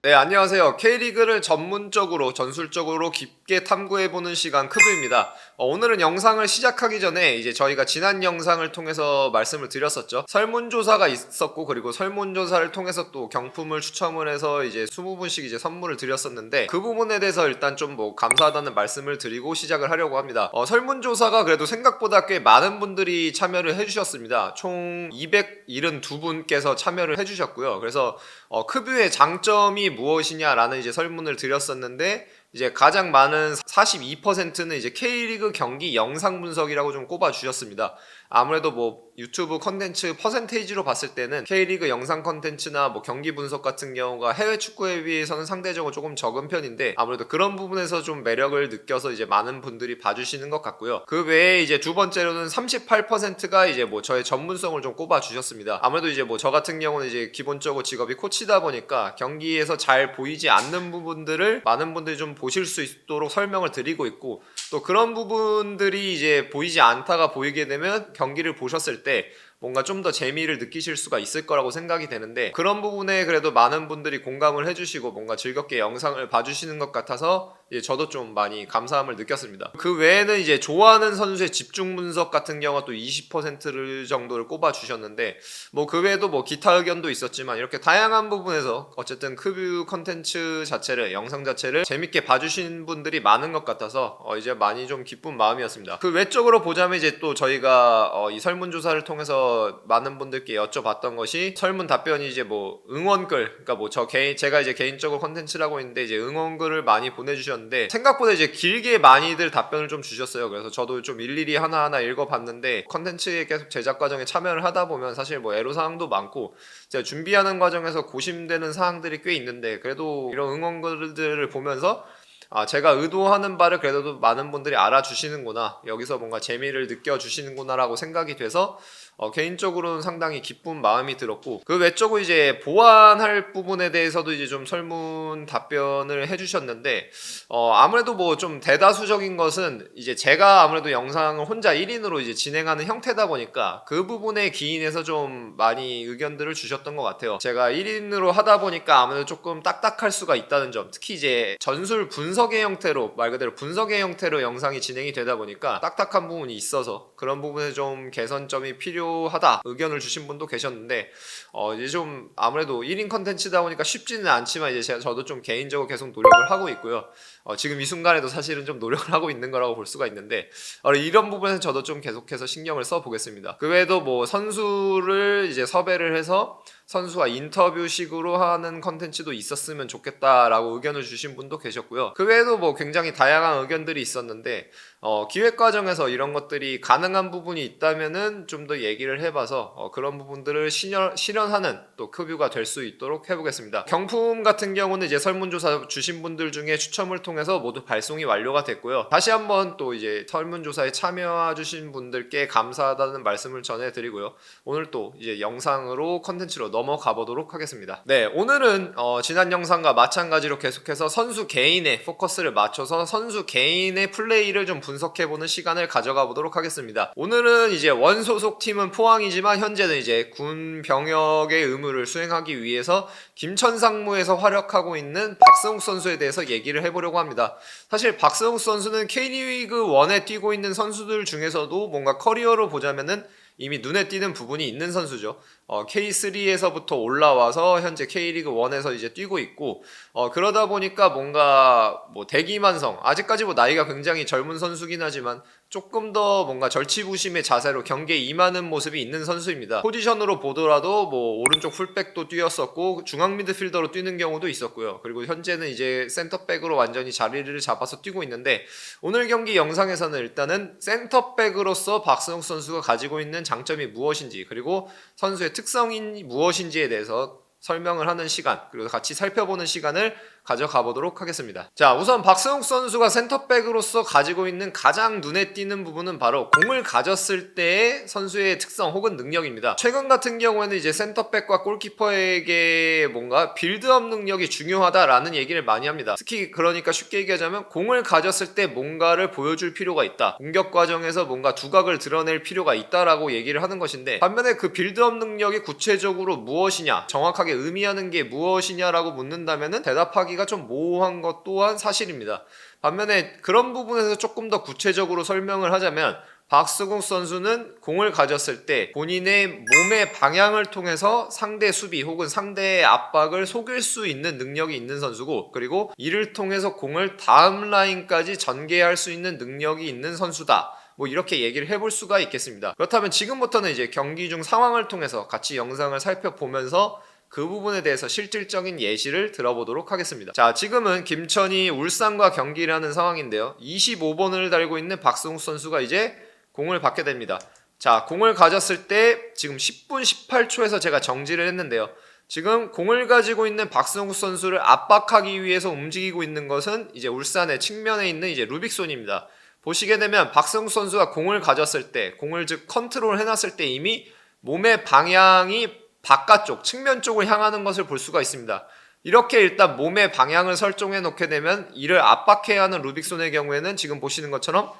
네, 안녕하세요. K리그를 전문적으로, 전술적으로 깊 게 탐구해보는 시간 크브입니다. 어, 오늘은 영상을 시작하기 전에 이제 저희가 지난 영상을 통해서 말씀을 드렸었죠. 설문조사가 있었고, 그리고 설문조사를 통해서 또 경품을 추첨을 해서 이제 20분씩 이제 선물을 드렸었는데, 그 부분에 대해서 일단 좀 뭐 감사하다는 말씀을 드리고 시작을 하려고 합니다. 어, 설문조사가 그래도 생각보다 꽤 많은 분들이 참여를 해주셨습니다. 총 272분께서 참여를 해주셨고요. 그래서 어, 크뷰의 장점이 무엇이냐라는 이제 설문을 드렸었는데 이제 가장 많은 42%는 이제 K리그 경기 영상 분석이라고 좀 꼽아 주셨습니다. 아무래도 뭐 유튜브 컨텐츠 퍼센테이지로 봤을 때는 K리그 영상 컨텐츠나 뭐 경기 분석 같은 경우가 해외 축구에 비해서는 상대적으로 조금 적은 편인데 아무래도 그런 부분에서 좀 매력을 느껴서 이제 많은 분들이 봐주시는 것 같고요. 그 외에 이제 두 번째로는 38%가 이제 뭐 저의 전문성을 좀 꼽아 주셨습니다. 아무래도 이제 뭐 저 같은 경우는 이제 기본적으로 직업이 코치다 보니까 경기에서 잘 보이지 않는 부분들을 많은 분들이 좀 보실 수 있도록 설명을 드리고 있고 또 그런 부분들이 이제 보이지 않다가 보이게 되면 경기를 보셨을 때 뭔가 좀 더 재미를 느끼실 수가 있을 거라고 생각이 되는데 그런 부분에 그래도 많은 분들이 공감을 해주시고 뭔가 즐겁게 영상을 봐주시는 것 같아서 예, 저도 좀 많이 감사함을 느꼈습니다. 그 외에는 이제 좋아하는 선수의 집중 분석 같은 경우 또 20%를 정도를 꼽아 주셨는데 뭐 그 외에도 뭐 기타 의견도 있었지만 이렇게 다양한 부분에서 어쨌든 크뷰 컨텐츠 자체를 영상 자체를 재밌게 봐주신 분들이 많은 것 같아서 어 이제 많이 좀 기쁜 마음이었습니다. 그 외적으로 보자면 이제 또 저희가 어 이 설문 조사를 통해서 많은 분들께 여쭤봤던 것이 설문 답변이 이제 뭐 응원글 그러니까 뭐 저 개인 제가 이제 개인적으로 컨텐츠라고 있는데 이제 응원글을 많이 보내주셨 는데 생각보다 이제 길게 많이들 답변을 좀 주셨어요. 그래서 저도 좀 일일이 하나하나 읽어봤는데 컨텐츠에 계속 제작 과정에 참여를 하다 보면 사실 뭐 애로 사항도 많고 제가 준비하는 과정에서 고심되는 사항들이 꽤 있는데 그래도 이런 응원글들을 보면서 아, 제가 의도하는 바를 그래도 많은 분들이 알아주시는구나. 여기서 뭔가 재미를 느껴주시는구나라고 생각이 돼서 어, 개인적으로는 상당히 기쁜 마음이 들었고 그 외적으로 이제 보완할 부분에 대해서도 이제 좀 설문 답변을 해주셨는데 어, 아무래도 뭐 좀 대다수적인 것은 이제 제가 아무래도 영상을 혼자 1인으로 이제 진행하는 형태다 보니까 그 부분에 기인해서 좀 많이 의견들을 주셨던 것 같아요. 제가 1인으로 하다 보니까 아무래도 조금 딱딱할 수가 있다는 점 특히 이제 전술 분석 의 형태로 말 그대로 분석의 형태로 영상이 진행이 되다 보니까 딱딱한 부분이 있어서 그런 부분에 좀 개선점이 필요하다 의견을 주신 분도 계셨는데 어 이제 좀 아무래도 1인 컨텐츠다 보니까 쉽지는 않지만 이제 제가 저도 좀 개인적으로 계속 노력을 하고 있고요. 어 지금 이 순간에도 사실은 좀 노력을 하고 있는 거라고 볼 수가 있는데 어 이런 부분에서 저도 좀 계속해서 신경을 써 보겠습니다. 그 외에도 뭐 선수를 이제 섭외를 해서 선수와 인터뷰식으로 하는 컨텐츠도 있었으면 좋겠다라고 의견을 주신 분도 계셨고요. 그 외에도 뭐 굉장히 다양한 의견들이 있었는데 어, 기획 과정에서 이런 것들이 가능한 부분이 있다면은 좀 더 얘기를 해봐서 어, 그런 부분들을 실현, 실현하는 또 크뷰가 될 수 있도록 해보겠습니다. 경품 같은 경우는 이제 설문조사 주신 분들 중에 추첨을 통해서 모두 발송이 완료가 됐고요. 다시 한번 또 이제 설문조사에 참여해 주신 분들께 감사하다는 말씀을 전해드리고요. 오늘 또 이제 영상으로 컨텐츠로 넘어가 보도록 하겠습니다. 네, 오늘은 어, 지난 영상과 마찬가지로 계속해서 선수 개인의 포커스를 맞춰서 선수 개인의 플레이를 좀 분석해보는 시간을 가져가 보도록 하겠습니다. 오늘은 이제 원소속 팀은 포항이지만 현재는 이제 군 병역의 의무를 수행하기 위해서 김천상무에서 활약하고 있는 박승욱 선수에 대해서 얘기를 해보려고 합니다. 사실 박승욱 선수는 K리그 1에 뛰고 있는 선수들 중에서도 뭔가 커리어로 보자면은 이미 눈에 띄는 부분이 있는 선수죠. 어, K3에서부터 올라와서 현재 K리그 1에서 이제 뛰고 있고 어, 그러다 보니까 뭔가 뭐 대기만성 아직까지 뭐 나이가 굉장히 젊은 선수긴 하지만 조금 더 뭔가 절치부심의 자세로 경기에 임하는 모습이 있는 선수입니다. 포지션으로 보더라도 뭐 오른쪽 풀백도 뛰었었고 중앙 미드필더로 뛰는 경우도 있었고요. 그리고 현재는 이제 센터백으로 완전히 자리를 잡아서 뛰고 있는데 오늘 경기 영상에서는 일단은 센터백으로서 박승욱 선수가 가지고 있는 장점이 무엇인지 그리고 선수의 특성이 무엇인지에 대해서 설명을 하는 시간 그리고 같이 살펴보는 시간을 가져가 보도록 하겠습니다. 자, 우선 박승욱 선수가 센터백으로서 가지고 있는 가장 눈에 띄는 부분은 바로 공을 가졌을 때의 선수의 특성 혹은 능력입니다. 최근 같은 경우에는 이제 센터백과 골키퍼에게 뭔가 빌드업 능력이 중요하다라는 얘기를 많이 합니다. 특히 그러니까 쉽게 얘기하자면 공을 가졌을 때 뭔가를 보여줄 필요가 있다. 공격 과정에서 뭔가 두각을 드러낼 필요가 있다라고 얘기를 하는 것인데 반면에 그 빌드업 능력이 구체적으로 무엇이냐, 정확하게 의미하는 게 무엇이냐라고 묻는다면은 대답하기 가 좀 모호한 것 또한 사실입니다. 반면에 그런 부분에서 조금 더 구체적으로 설명을 하자면 박수국 선수는 공을 가졌을 때 본인의 몸의 방향을 통해서 상대 수비 혹은 상대의 압박을 속일 수 있는 능력이 있는 선수고 그리고 이를 통해서 공을 다음 라인까지 전개할 수 있는 능력이 있는 선수다. 뭐 이렇게 얘기를 해볼 수가 있겠습니다. 그렇다면 지금부터는 이제 경기 중 상황을 통해서 같이 영상을 살펴보면서 그 부분에 대해서 실질적인 예시를 들어보도록 하겠습니다. 자, 지금은 김천이 울산과 경기를 하는 상황인데요. 25번을 달고 있는 박승욱 선수가 이제 공을 받게 됩니다. 자, 공을 가졌을 때 지금 10분 18초에서 제가 정지를 했는데요. 지금 공을 가지고 있는 박승욱 선수를 압박하기 위해서 움직이고 있는 것은 이제 울산의 측면에 있는 이제 루빅손입니다. 보시게 되면 박승욱 선수가 공을 가졌을 때, 공을 즉 컨트롤 해놨을 때 이미 몸의 방향이 바깥쪽, 측면 쪽을 향하는 것을 볼 수가 있습니다. 이렇게 일단 몸의 방향을 설정해 놓게 되면 이를 압박해야 하는 루빅손의 경우에는 지금 보시는 것처럼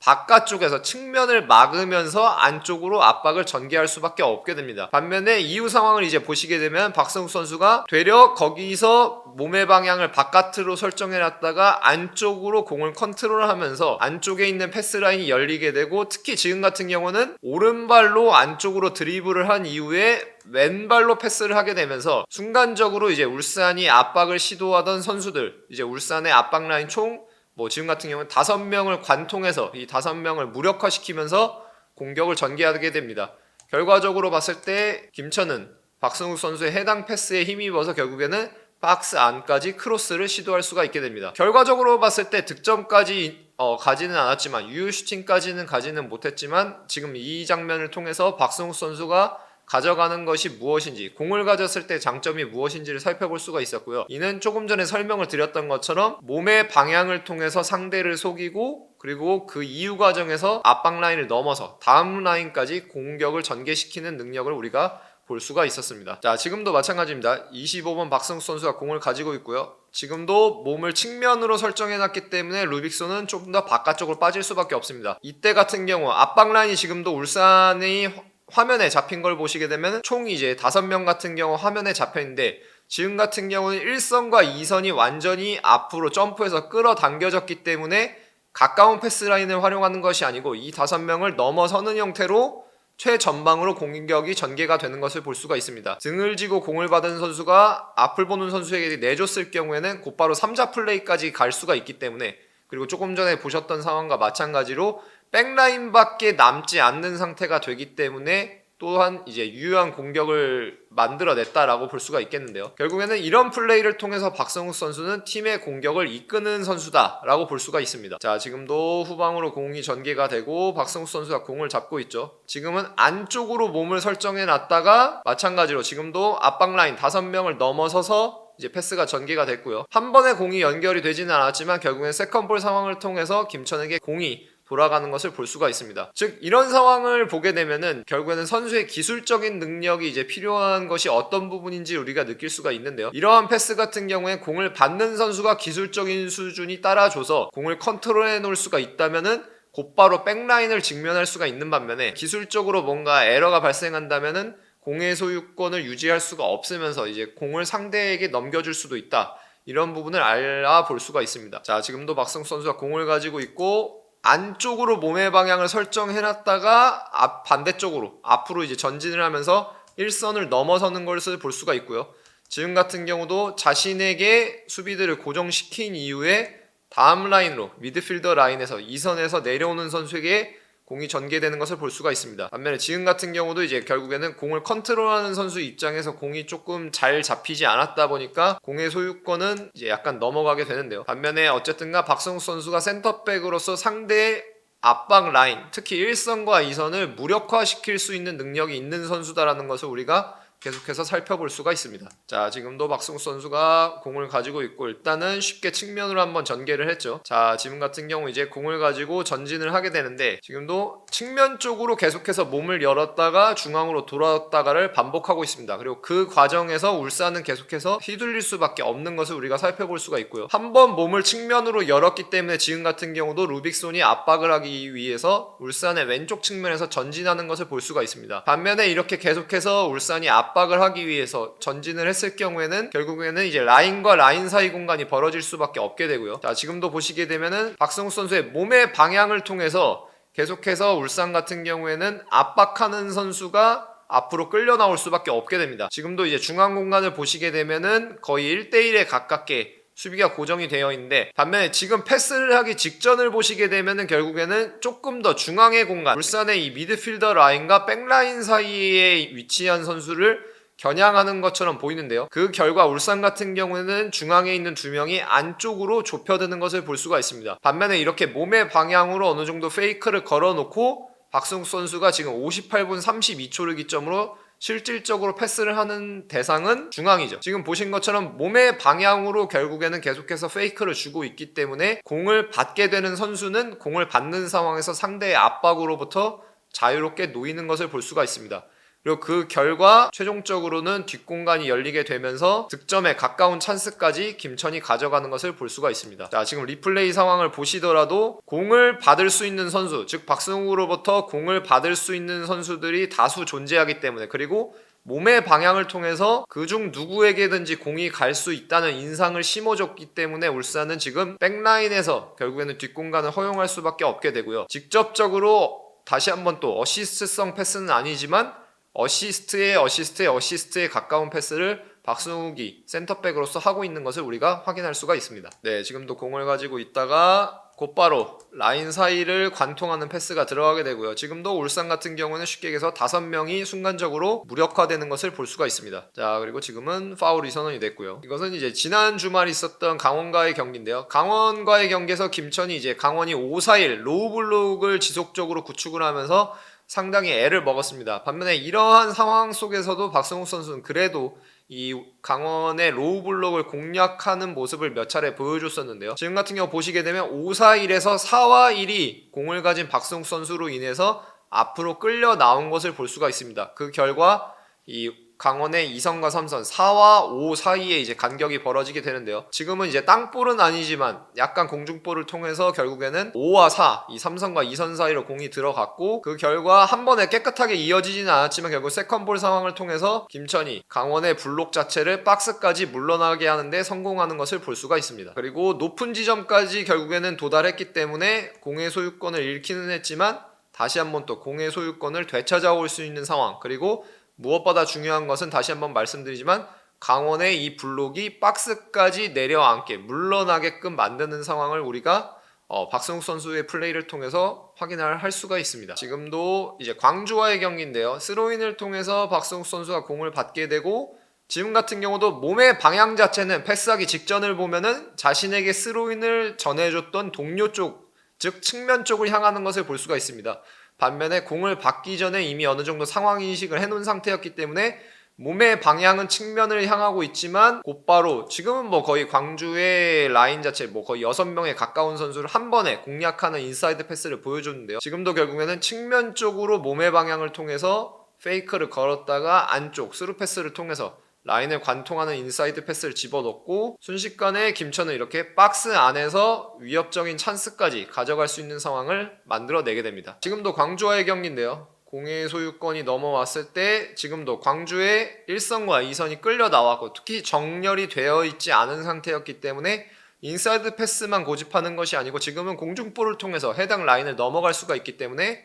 바깥쪽에서 측면을 막으면서 안쪽으로 압박을 전개할 수밖에 없게 됩니다. 반면에 이후 상황을 이제 보시게 되면 박성욱 선수가 되려 거기서 몸의 방향을 바깥으로 설정해 놨다가 안쪽으로 공을 컨트롤하면서 안쪽에 있는 패스 라인이 열리게 되고 특히 지금 같은 경우는 오른발로 안쪽으로 드리블을 한 이후에 왼발로 패스를 하게 되면서 순간적으로 이제 울산이 압박을 시도하던 선수들 이제 울산의 압박 라인 총 뭐 지금 같은 경우는 다섯 명을 관통해서 이 다섯 명을 무력화시키면서 공격을 전개하게 됩니다. 결과적으로 봤을 때 김천은 박승욱 선수의 해당 패스에 힘입어서 결국에는 박스 안까지 크로스를 시도할 수가 있게 됩니다. 결과적으로 봤을 때 득점까지 어, 가지는 않았지만 유효 슈팅까지는 가지는 못했지만 지금 이 장면을 통해서 박승욱 선수가 가져가는 것이 무엇인지, 공을 가졌을 때 장점이 무엇인지를 살펴볼 수가 있었고요. 이는 조금 전에 설명을 드렸던 것처럼 몸의 방향을 통해서 상대를 속이고 그리고 그 이후 과정에서 압박 라인을 넘어서 다음 라인까지 공격을 전개시키는 능력을 우리가 볼 수가 있었습니다. 자, 지금도 마찬가지입니다. 25번 박승수 선수가 공을 가지고 있고요. 지금도 몸을 측면으로 설정해 놨기 때문에 루빅손은 조금 더 바깥쪽으로 빠질 수밖에 없습니다. 이때 같은 경우 압박 라인이 지금도 울산의 화면에 잡힌 걸 보시게 되면 총 이제 다섯 명 같은 경우 화면에 잡혀 있는데 지금 같은 경우는 1선과 2선이 완전히 앞으로 점프해서 끌어당겨졌기 때문에 가까운 패스 라인을 활용하는 것이 아니고 이 다섯 명을 넘어서는 형태로 최전방으로 공격이 전개가 되는 것을 볼 수가 있습니다. 등을 지고 공을 받은 선수가 앞을 보는 선수에게 내줬을 경우에는 곧바로 3자 플레이까지 갈 수가 있기 때문에 그리고 조금 전에 보셨던 상황과 마찬가지로 백라인밖에 남지 않는 상태가 되기 때문에 또한 이제 유효한 공격을 만들어냈다라고 볼 수가 있겠는데요. 결국에는 이런 플레이를 통해서 박성욱 선수는 팀의 공격을 이끄는 선수다라고 볼 수가 있습니다. 자, 지금도 후방으로 공이 전개가 되고 박성욱 선수가 공을 잡고 있죠. 지금은 안쪽으로 몸을 설정해 놨다가 마찬가지로 지금도 압박 라인 다섯 명을 넘어서서 이제 패스가 전개가 됐고요. 한 번에 공이 연결이 되지는 않았지만 결국엔 세컨볼 상황을 통해서 김천에게 공이 돌아가는 것을 볼 수가 있습니다. 즉 이런 상황을 보게 되면은 결국에는 선수의 기술적인 능력이 이제 필요한 것이 어떤 부분인지 우리가 느낄 수가 있는데요. 이러한 패스 같은 경우에 공을 받는 선수가 기술적인 수준이 따라줘서 공을 컨트롤해 놓을 수가 있다면은 곧바로 백라인을 직면할 수가 있는 반면에 기술적으로 뭔가 에러가 발생한다면은 공의 소유권을 유지할 수가 없으면서 이제 공을 상대에게 넘겨줄 수도 있다. 이런 부분을 알아볼 수가 있습니다. 자, 지금도 박성 선수가 공을 가지고 있고 안쪽으로 몸의 방향을 설정해 놨다가 앞 반대쪽으로 앞으로 이제 전진을 하면서 일선을 넘어서는 것을 볼 수가 있고요. 지금 같은 경우도 자신에게 수비들을 고정시킨 이후에 다음 라인으로 미드필더 라인에서 2선에서 내려오는 선수에게 공이 전개되는 것을 볼 수가 있습니다. 반면에 지금 같은 경우도 이제 결국에는 공을 컨트롤하는 선수 입장에서 공이 조금 잘 잡히지 않았다 보니까 공의 소유권은 이제 약간 넘어가게 되는데요. 반면에 어쨌든가 박성욱 선수가 센터백으로서 상대의 압박 라인, 특히 1선과 2선을 무력화시킬 수 있는 능력이 있는 선수다라는 것을 우리가 계속해서 살펴볼 수가 있습니다. 자, 지금도 박승우 선수가 공을 가지고 있고 일단은 쉽게 측면으로 한번 전개를 했죠. 자, 지금 같은 경우 이제 공을 가지고 전진을 하게 되는데 지금도 측면 쪽으로 계속해서 몸을 열었다가 중앙으로 돌아왔다가를 반복하고 있습니다. 그리고 그 과정에서 울산은 계속해서 휘둘릴 수밖에 없는 것을 우리가 살펴볼 수가 있고요. 한번 몸을 측면으로 열었기 때문에 지금 같은 경우도 루빅손이 압박을 하기 위해서 울산의 왼쪽 측면에서 전진하는 것을 볼 수가 있습니다. 반면에 이렇게 계속해서 울산이 압박 을 하기 위해서 전진을 했을 경우에는 결국에는 이제 라인과 라인 사이 공간이 벌어질 수밖에 없게 되고요. 자, 지금도 보시게 되면은 박성우 선수의 몸의 방향을 통해서 계속해서 울산 같은 경우에는 압박하는 선수가 앞으로 끌려 나올 수밖에 없게 됩니다. 지금도 이제 중앙 공간을 보시게 되면은 거의 1대1에 가깝게 수비가 고정이 되어 있는데 반면에 지금 패스를 하기 직전을 보시게 되면은 결국에는 조금 더 중앙의 공간 울산의 이 미드필더 라인과 백라인 사이에 위치한 선수를 겨냥하는 것처럼 보이는데요. 그 결과 울산 같은 경우에는 중앙에 있는 두 명이 안쪽으로 좁혀드는 것을 볼 수가 있습니다. 반면에 이렇게 몸의 방향으로 어느 정도 페이크를 걸어놓고 박승욱 선수가 지금 58분 32초를 기점으로 실질적으로 패스를 하는 대상은 중앙이죠. 지금 보신 것처럼 몸의 방향으로 결국에는 계속해서 페이크를 주고 있기 때문에 공을 받게 되는 선수는 공을 받는 상황에서 상대의 압박으로부터 자유롭게 놓이는 것을 볼 수가 있습니다. 그리고 그 결과 최종적으로는 뒷공간이 열리게 되면서 득점에 가까운 찬스까지 김천이 가져가는 것을 볼 수가 있습니다. 자, 지금 리플레이 상황을 보시더라도 공을 받을 수 있는 선수, 즉 박승우로부터 공을 받을 수 있는 선수들이 다수 존재하기 때문에 그리고 몸의 방향을 통해서 그중 누구에게든지 공이 갈 수 있다는 인상을 심어줬기 때문에 울산은 지금 백라인에서 결국에는 뒷공간을 허용할 수밖에 없게 되고요. 직접적으로 다시 한번 또 어시스트성 패스는 아니지만 어시스트의 어시스트의 어시스트에 가까운 패스를 박승욱이 센터백으로서 하고 있는 것을 우리가 확인할 수가 있습니다. 네, 지금도 공을 가지고 있다가 곧바로 라인 사이를 관통하는 패스가 들어가게 되고요. 지금도 울산 같은 경우는 쉽게 얘기해서 다섯 명이 순간적으로 무력화되는 것을 볼 수가 있습니다. 자, 그리고 지금은 파울이 선언이 됐고요. 이것은 이제 지난 주말 있었던 강원과의 경기인데요. 강원과의 경기에서 김천이 이제 강원이 5-4-1 로우 블록을 지속적으로 구축을 하면서 상당히 애를 먹었습니다. 반면에 이러한 상황 속에서도 박성욱 선수는 그래도 이 강원의 로우 블록을 공략하는 모습을 몇 차례 보여줬었는데요. 지금 같은 경우 보시게 되면 5-4-1에서 4-1이 공을 가진 박성욱 선수로 인해서 앞으로 끌려 나온 것을 볼 수가 있습니다. 그 결과 이 강원의 2선과 3선 4와 5 사이에 이제 간격이 벌어지게 되는데요. 지금은 이제 땅볼은 아니지만 약간 공중볼을 통해서 결국에는 5와 4, 이 3선과 2선 사이로 공이 들어갔고 그 결과 한 번에 깨끗하게 이어지지는 않았지만 결국 세컨볼 상황을 통해서 김천이 강원의 블록 자체를 박스까지 물러나게 하는데 성공하는 것을 볼 수가 있습니다. 그리고 높은 지점까지 결국에는 도달했기 때문에 공의 소유권을 잃기는 했지만 다시 한번 또 공의 소유권을 되찾아올 수 있는 상황 그리고 무엇보다 중요한 것은 다시 한번 말씀드리지만 강원의 이 블록이 박스까지 내려앉게 물러나게끔 만드는 상황을 우리가 어, 박성욱 선수의 플레이를 통해서 확인을 할 수가 있습니다. 지금도 이제 광주와의 경기인데요. 스로인을 통해서 박성욱 선수가 공을 받게 되고 지금 같은 경우도 몸의 방향 자체는 패스하기 직전을 보면은 자신에게 스로인을 전해줬던 동료 쪽, 즉 측면 쪽을 향하는 것을 볼 수가 있습니다. 반면에 공을 받기 전에 이미 어느 정도 상황 인식을 해놓은 상태였기 때문에 몸의 방향은 측면을 향하고 있지만 곧바로 지금은 뭐 거의 광주의 라인 자체 뭐 거의 6명에 가까운 선수를 한 번에 공략하는 인사이드 패스를 보여줬는데요. 지금도 결국에는 측면 쪽으로 몸의 방향을 통해서 페이크를 걸었다가 안쪽 스루 패스를 통해서 라인을 관통하는 인사이드 패스를 집어넣고 순식간에 김천은 이렇게 박스 안에서 위협적인 찬스까지 가져갈 수 있는 상황을 만들어내게 됩니다. 지금도 광주와의 경기인데요. 공의 소유권이 넘어왔을 때 지금도 광주의 1선과 2선이 끌려 나왔고 특히 정렬이 되어 있지 않은 상태였기 때문에 인사이드 패스만 고집하는 것이 아니고 지금은 공중볼을 통해서 해당 라인을 넘어갈 수가 있기 때문에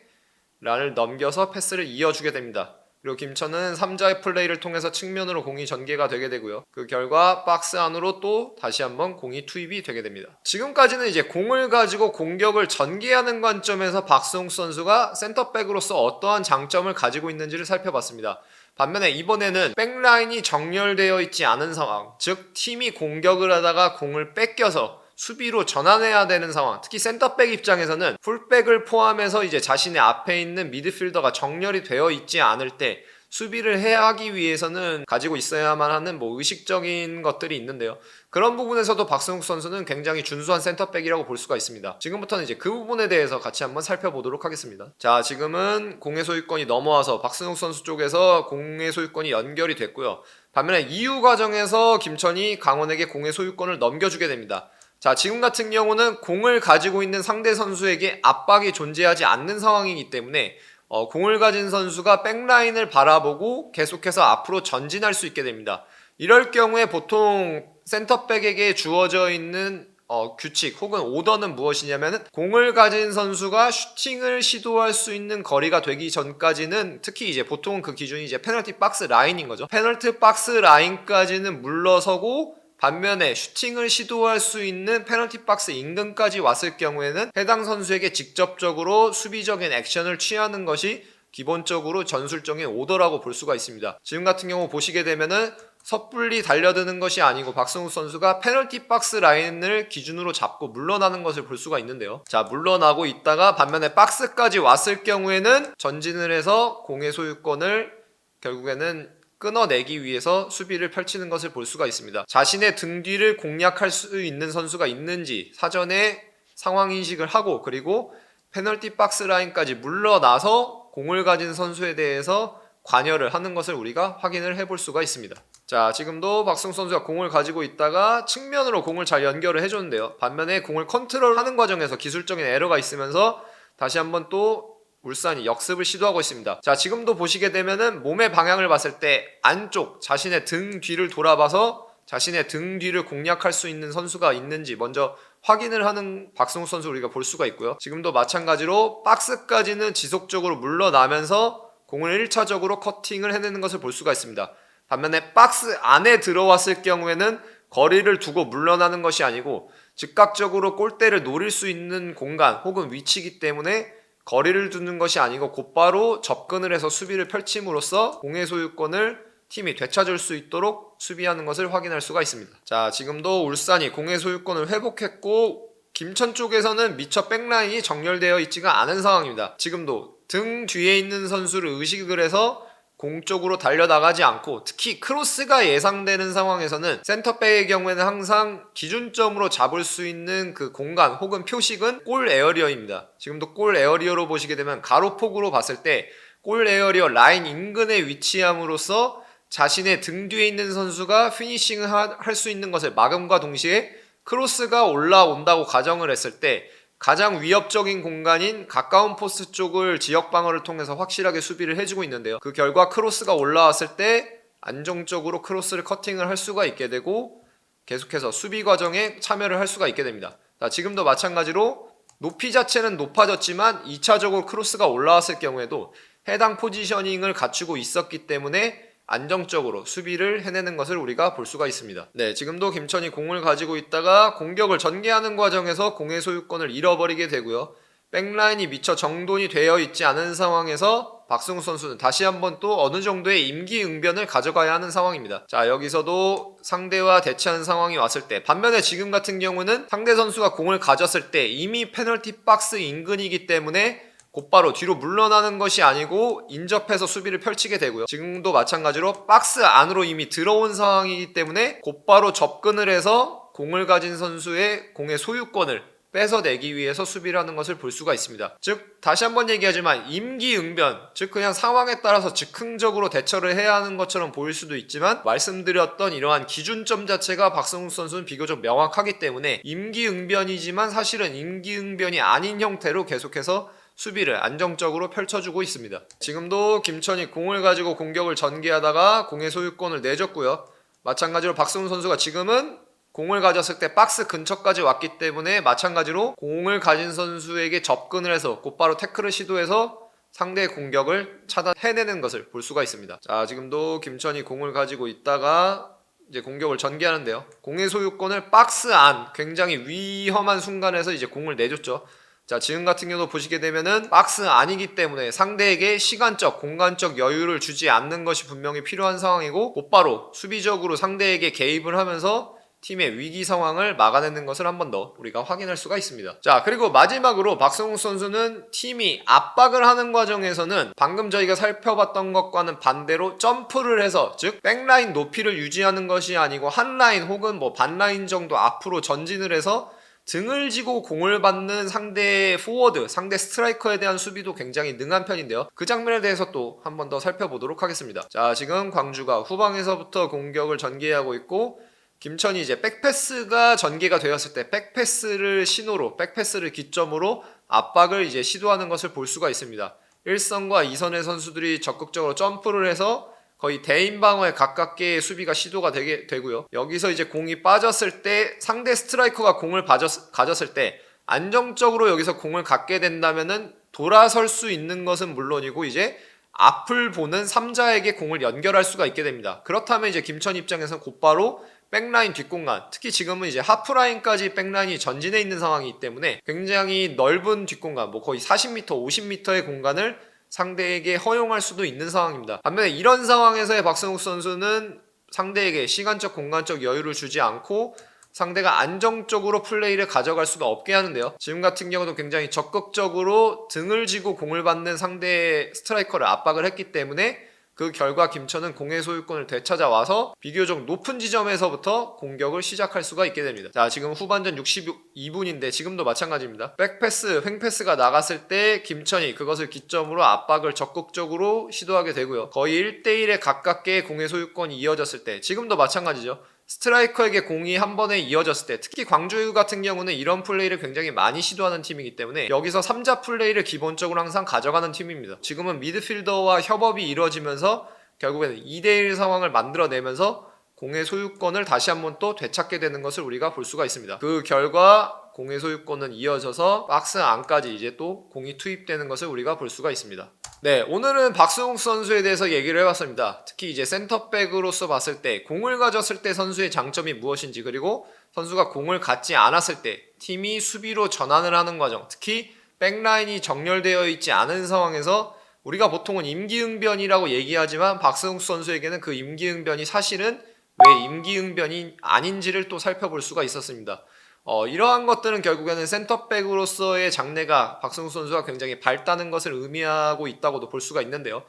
란을 넘겨서 패스를 이어주게 됩니다. 그리고 김천은 3자의 플레이를 통해서 측면으로 공이 전개가 되게 되고요. 그 결과 박스 안으로 또 다시 한번 공이 투입이 되게 됩니다. 지금까지는 이제 공을 가지고 공격을 전개하는 관점에서 박수홍 선수가 센터백으로서 어떠한 장점을 가지고 있는지를 살펴봤습니다. 반면에 이번에는 백라인이 정렬되어 있지 않은 상황, 즉 팀이 공격을 하다가 공을 뺏겨서 수비로 전환해야 되는 상황. 특히 센터백 입장에서는 풀백을 포함해서 이제 자신의 앞에 있는 미드필더가 정렬이 되어 있지 않을 때 수비를 해야 하기 위해서는 가지고 있어야만 하는 뭐 의식적인 것들이 있는데요. 그런 부분에서도 박승욱 선수는 굉장히 준수한 센터백이라고 볼 수가 있습니다. 지금부터는 이제 그 부분에 대해서 같이 한번 살펴보도록 하겠습니다. 자, 지금은 공의 소유권이 넘어와서 박승욱 선수 쪽에서 공의 소유권이 연결이 됐고요. 반면에 이후 과정에서 김천이 강원에게 공의 소유권을 넘겨주게 됩니다. 자, 지금 같은 경우는 공을 가지고 있는 상대 선수에게 압박이 존재하지 않는 상황이기 때문에 어, 공을 가진 선수가 백라인을 바라보고 계속해서 앞으로 전진할 수 있게 됩니다. 이럴 경우에 보통 센터백에게 주어져 있는 어, 규칙 혹은 오더는 무엇이냐면은 공을 가진 선수가 슈팅을 시도할 수 있는 거리가 되기 전까지는 특히 이제 보통 그 기준이 이제 페널티 박스 라인인 거죠. 페널티 박스 라인까지는 물러서고 반면에 슈팅을 시도할 수 있는 페널티 박스 인근까지 왔을 경우에는 해당 선수에게 직접적으로 수비적인 액션을 취하는 것이 기본적으로 전술적인 오더라고 볼 수가 있습니다. 지금 같은 경우 보시게 되면은 섣불리 달려드는 것이 아니고 박성욱 선수가 페널티 박스 라인을 기준으로 잡고 물러나는 것을 볼 수가 있는데요. 자, 물러나고 있다가 반면에 박스까지 왔을 경우에는 전진을 해서 공의 소유권을 결국에는 끊어내기 위해서 수비를 펼치는 것을 볼 수가 있습니다. 자신의 등 뒤를 공략할 수 있는 선수가 있는지 사전에 상황 인식을 하고 그리고 페널티 박스 라인까지 물러나서 공을 가진 선수에 대해서 관여를 하는 것을 우리가 확인을 해볼 수가 있습니다. 자, 지금도 박승 선수가 공을 가지고 있다가 측면으로 공을 잘 연결을 해줬는데요. 반면에 공을 컨트롤하는 과정에서 기술적인 에러가 있으면서 다시 한번 또 울산이 역습을 시도하고 있습니다. 자, 지금도 보시게 되면은 몸의 방향을 봤을 때 안쪽 자신의 등 뒤를 돌아봐서 자신의 등 뒤를 공략할 수 있는 선수가 있는지 먼저 확인을 하는 박승우 선수 우리가 볼 수가 있고요. 지금도 마찬가지로 박스까지는 지속적으로 물러나면서 공을 1차적으로 커팅을 해내는 것을 볼 수가 있습니다. 반면에 박스 안에 들어왔을 경우에는 거리를 두고 물러나는 것이 아니고 즉각적으로 골대를 노릴 수 있는 공간 혹은 위치이기 때문에 거리를 두는 것이 아니고 곧바로 접근을 해서 수비를 펼침으로써 공의 소유권을 팀이 되찾을 수 있도록 수비하는 것을 확인할 수가 있습니다. 자, 지금도 울산이 공의 소유권을 회복했고 김천 쪽에서는 미처 백라인이 정렬되어 있지가 않은 상황입니다. 지금도 등 뒤에 있는 선수를 의식을 해서 공 쪽으로 달려나가지 않고 특히 크로스가 예상되는 상황에서는 센터백의 경우에는 항상 기준점으로 잡을 수 있는 그 공간 혹은 표식은 골 에어리어입니다. 지금도 골 에어리어로 보시게 되면 가로폭으로 봤을 때 골 에어리어 라인 인근에 위치함으로써 자신의 등 뒤에 있는 선수가 피니싱을 할 수 있는 것을 막음과 동시에 크로스가 올라온다고 가정을 했을 때 가장 위협적인 공간인 가까운 포스트 쪽을 지역 방어를 통해서 확실하게 수비를 해주고 있는데요. 그 결과 크로스가 올라왔을 때 안정적으로 크로스를 커팅을 할 수가 있게 되고 계속해서 수비 과정에 참여를 할 수가 있게 됩니다. 자, 지금도 마찬가지로 높이 자체는 높아졌지만 2차적으로 크로스가 올라왔을 경우에도 해당 포지셔닝을 갖추고 있었기 때문에 안정적으로 수비를 해내는 것을 우리가 볼 수가 있습니다. 네, 지금도 김천이 공을 가지고 있다가 공격을 전개하는 과정에서 공의 소유권을 잃어버리게 되고요. 백라인이 미처 정돈이 되어 있지 않은 상황에서 박승우 선수는 다시 한번 또 어느 정도의 임기응변을 가져가야 하는 상황입니다. 자, 여기서도 상대와 대치하는 상황이 왔을 때 반면에 지금 같은 경우는 상대 선수가 공을 가졌을 때 이미 페널티 박스 인근이기 때문에 곧바로 뒤로 물러나는 것이 아니고 인접해서 수비를 펼치게 되고요. 지금도 마찬가지로 박스 안으로 이미 들어온 상황이기 때문에 곧바로 접근을 해서 공을 가진 선수의 공의 소유권을 뺏어내기 위해서 수비를 하는 것을 볼 수가 있습니다. 즉 다시 한번 얘기하지만 임기응변 즉 그냥 상황에 따라서 즉흥적으로 대처를 해야 하는 것처럼 보일 수도 있지만 말씀드렸던 이러한 기준점 자체가 박성훈 선수는 비교적 명확하기 때문에 임기응변이지만 사실은 임기응변이 아닌 형태로 계속해서 수비를 안정적으로 펼쳐주고 있습니다. 지금도 김천이 공을 가지고 공격을 전개하다가 공의 소유권을 내줬고요. 마찬가지로 박승훈 선수가 지금은 공을 가졌을 때 박스 근처까지 왔기 때문에 마찬가지로 공을 가진 선수에게 접근을 해서 곧바로 태클을 시도해서 상대의 공격을 차단해내는 것을 볼 수가 있습니다. 자, 지금도 김천이 공을 가지고 있다가 이제 공격을 전개하는데요. 공의 소유권을 박스 안 굉장히 위험한 순간에서 이제 공을 내줬죠. 자, 지금 같은 경우도 보시게 되면은 박스 아니기 때문에 상대에게 시간적, 공간적 여유를 주지 않는 것이 분명히 필요한 상황이고 곧바로 수비적으로 상대에게 개입을 하면서 팀의 위기 상황을 막아내는 것을 한 번 더 우리가 확인할 수가 있습니다. 자, 그리고 마지막으로 박성욱 선수는 팀이 압박을 하는 과정에서는 방금 저희가 살펴봤던 것과는 반대로 점프를 해서 즉 백라인 높이를 유지하는 것이 아니고 한 라인 혹은 뭐 반 라인 정도 앞으로 전진을 해서 등을 지고 공을 받는 상대 포워드, 상대 스트라이커에 대한 수비도 굉장히 능한 편인데요. 그 장면에 대해서 또 한 번 더 살펴보도록 하겠습니다. 자, 지금 광주가 후방에서부터 공격을 전개하고 있고 김천이 이제 백패스가 전개가 되었을 때 백패스를 신호로 백패스를 기점으로 압박을 이제 시도하는 것을 볼 수가 있습니다. 1선과 2선의 선수들이 적극적으로 점프를 해서 거의 대인 방어에 가깝게 수비가 시도가 되게 되고요. 여기서 이제 공이 빠졌을 때 상대 스트라이커가 공을 가졌, 가졌을 때 안정적으로 여기서 공을 갖게 된다면은 돌아설 수 있는 것은 물론이고 이제 앞을 보는 3자에게 공을 연결할 수가 있게 됩니다. 그렇다면 이제 김천 입장에서는 곧바로 백라인 뒷공간, 특히 지금은 이제 하프라인까지 백라인이 전진해 있는 상황이기 때문에 굉장히 넓은 뒷공간, 뭐 거의 40m, 50m의 공간을 상대에게 허용할 수도 있는 상황입니다. 반면에 이런 상황에서의 박성욱 선수는 상대에게 시간적, 공간적 여유를 주지 않고 상대가 안정적으로 플레이를 가져갈 수가 없게 하는데요. 지금 같은 경우도 굉장히 적극적으로 등을 지고 공을 받는 상대 스트라이커를 압박을 했기 때문에 그 결과 김천은 공의 소유권을 되찾아와서 비교적 높은 지점에서부터 공격을 시작할 수가 있게 됩니다. 자, 지금 후반전 62분인데 지금도 마찬가지입니다. 백패스, 횡패스가 나갔을 때 김천이 그것을 기점으로 압박을 적극적으로 시도하게 되고요. 거의 1대1에 가깝게 공의 소유권이 이어졌을 때 지금도 마찬가지죠. 스트라이커에게 공이 한 번에 이어졌을 때 특히 광주 같은 경우는 이런 플레이를 굉장히 많이 시도하는 팀이기 때문에 여기서 3자 플레이를 기본적으로 항상 가져가는 팀입니다. 지금은 미드필더와 협업이 이루어지면서 결국에는 2대1 상황을 만들어내면서 공의 소유권을 다시 한번 또 되찾게 되는 것을 우리가 볼 수가 있습니다. 그 결과 공의 소유권은 이어져서 박스 안까지 이제 또 공이 투입되는 것을 우리가 볼 수가 있습니다. 네, 오늘은 박수홍 선수에 대해서 얘기를 해봤습니다. 특히 이제 센터백으로서 봤을 때 공을 가졌을 때 선수의 장점이 무엇인지 그리고 선수가 공을 갖지 않았을 때 팀이 수비로 전환을 하는 과정, 특히 백라인이 정렬되어 있지 않은 상황에서 우리가 보통은 임기응변이라고 얘기하지만 박수홍 선수에게는 그 임기응변이 사실은 왜 임기응변이 아닌지를 또 살펴볼 수가 있었습니다. 어, 이러한 것들은 결국에는 센터백으로서의 장래가 박승우 선수가 굉장히 밝다는 것을 의미하고 있다고도 볼 수가 있는데요.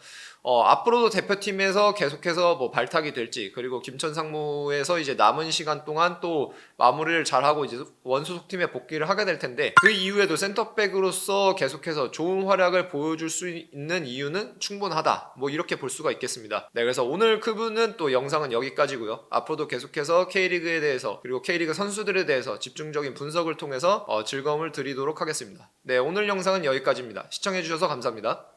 어, 앞으로도 대표팀에서 계속해서 뭐 발탁이 될지 그리고 김천 상무에서 이제 남은 시간 동안 또 마무리를 잘 하고 이제 원소속 팀에 복귀를 하게 될 텐데 그 이후에도 센터백으로서 계속해서 좋은 활약을 보여줄 수 있는 이유는 충분하다. 뭐 이렇게 볼 수가 있겠습니다. 네, 그래서 오늘 크브는 또 영상은 여기까지고요. 앞으로도 계속해서 K리그에 대해서 그리고 K리그 선수들에 대해서 집중적인 분석을 통해서 어, 즐거움을 드리도록 하겠습니다. 네, 오늘 영상은 여기까지입니다. 시청해주셔서 감사합니다.